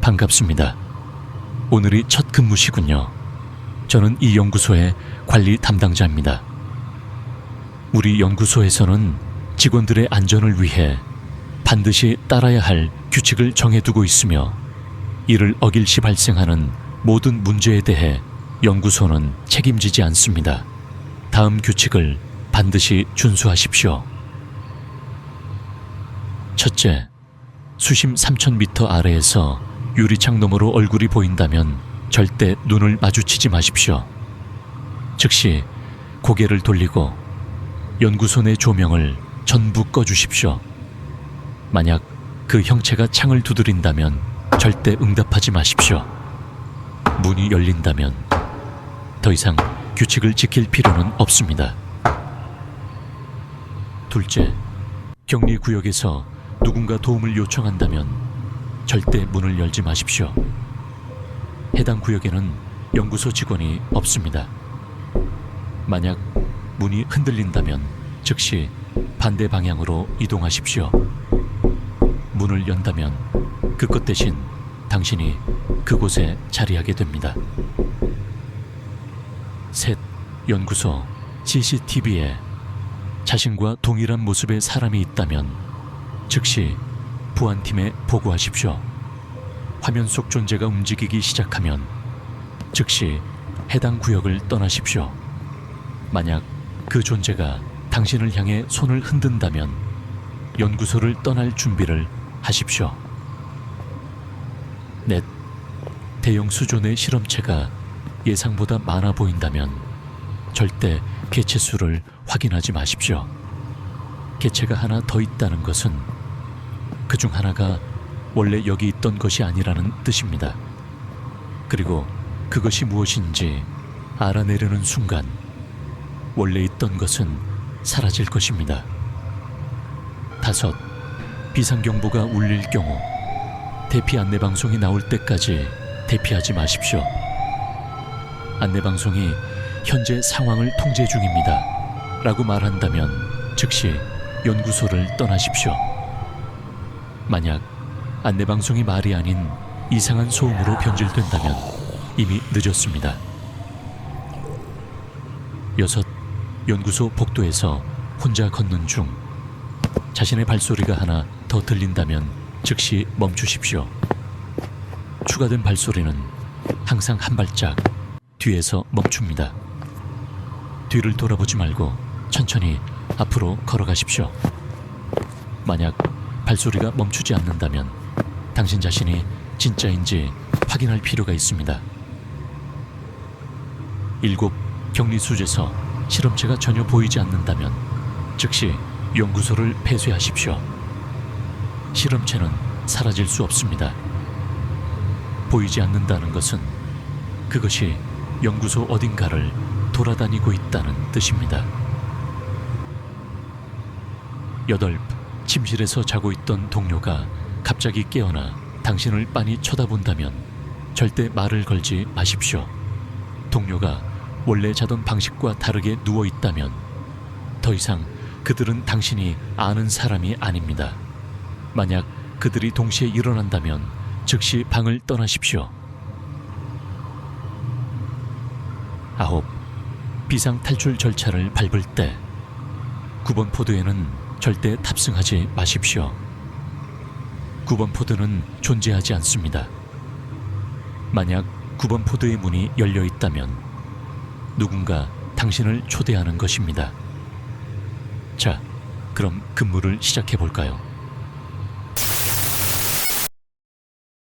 반갑습니다. 오늘이 첫 근무시군요. 저는 이 연구소의 관리 담당자입니다. 우리 연구소에서는 직원들의 안전을 위해 반드시 따라야 할 규칙을 정해두고 있으며 이를 어길 시 발생하는 모든 문제에 대해 연구소는 책임지지 않습니다. 다음 규칙을 반드시 준수하십시오. 첫째, 수심 3,000m 아래에서 유리창 너머로 얼굴이 보인다면 절대 눈을 마주치지 마십시오. 즉시 고개를 돌리고 연구소 내 조명을 전부 꺼주십시오. 만약 그 형체가 창을 두드린다면 절대 응답하지 마십시오. 문이 열린다면 더 이상 규칙을 지킬 필요는 없습니다. 둘째, 격리 구역에서 누군가 도움을 요청한다면 절대 문을 열지 마십시오. 해당 구역에는 연구소 직원이 없습니다. 만약 문이 흔들린다면 즉시 반대 방향으로 이동하십시오. 문을 연다면 그것 대신 당신이 그곳에 자리하게 됩니다. 셋, 연구소 CCTV에 자신과 동일한 모습의 사람이 있다면 즉시 보안팀에 보고하십시오. 화면 속 존재가 움직이기 시작하면 즉시 해당 구역을 떠나십시오. 만약 그 존재가 당신을 향해 손을 흔든다면 연구소를 떠날 준비를 하십시오. 넷, 대형 수존의 실험체가 예상보다 많아 보인다면 절대 개체 수를 확인하지 마십시오. 개체가 하나 더 있다는 것은 그 중 하나가 원래 여기 있던 것이 아니라는 뜻입니다. 그리고 그것이 무엇인지 알아내려는 순간 원래 있던 것은 사라질 것입니다. 다섯, 비상경보가 울릴 경우 대피 안내방송이 나올 때까지 대피하지 마십시오. 안내방송이 현재 상황을 통제 중입니다. 라고 말한다면 즉시 연구소를 떠나십시오. 만약 안내방송이 말이 아닌 이상한 소음으로 변질된다면 이미 늦었습니다. 여섯, 연구소 복도에서 혼자 걷는 중 자신의 발소리가 하나 더 들린다면 즉시 멈추십시오. 추가된 발소리는 항상 한 발짝 뒤에서 멈춥니다. 뒤를 돌아보지 말고 천천히 앞으로 걸어가십시오. 만약 발소리가 멈추지 않는다면 당신 자신이 진짜인지 확인할 필요가 있습니다. 일곱 격리수제서 실험체가 전혀 보이지 않는다면 즉시 연구소를 폐쇄하십시오. 실험체는 사라질 수 없습니다. 보이지 않는다는 것은 그것이 연구소 어딘가를 돌아다니고 있다는 뜻입니다. 여덟, 침실에서 자고 있던 동료가 갑자기 깨어나 당신을 빤히 쳐다본다면 절대 말을 걸지 마십시오. 동료가 원래 자던 방식과 다르게 누워 있다면 더 이상 그들은 당신이 아는 사람이 아닙니다. 만약 그들이 동시에 일어난다면 즉시 방을 떠나십시오. 아홉, 비상 탈출 절차를 밟을 때 9번 포드에는 절대 탑승하지 마십시오. 9번 포드는 존재하지 않습니다. 만약 9번 포드의 문이 열려 있다면 누군가 당신을 초대하는 것입니다. 자, 그럼 근무를 시작해 볼까요?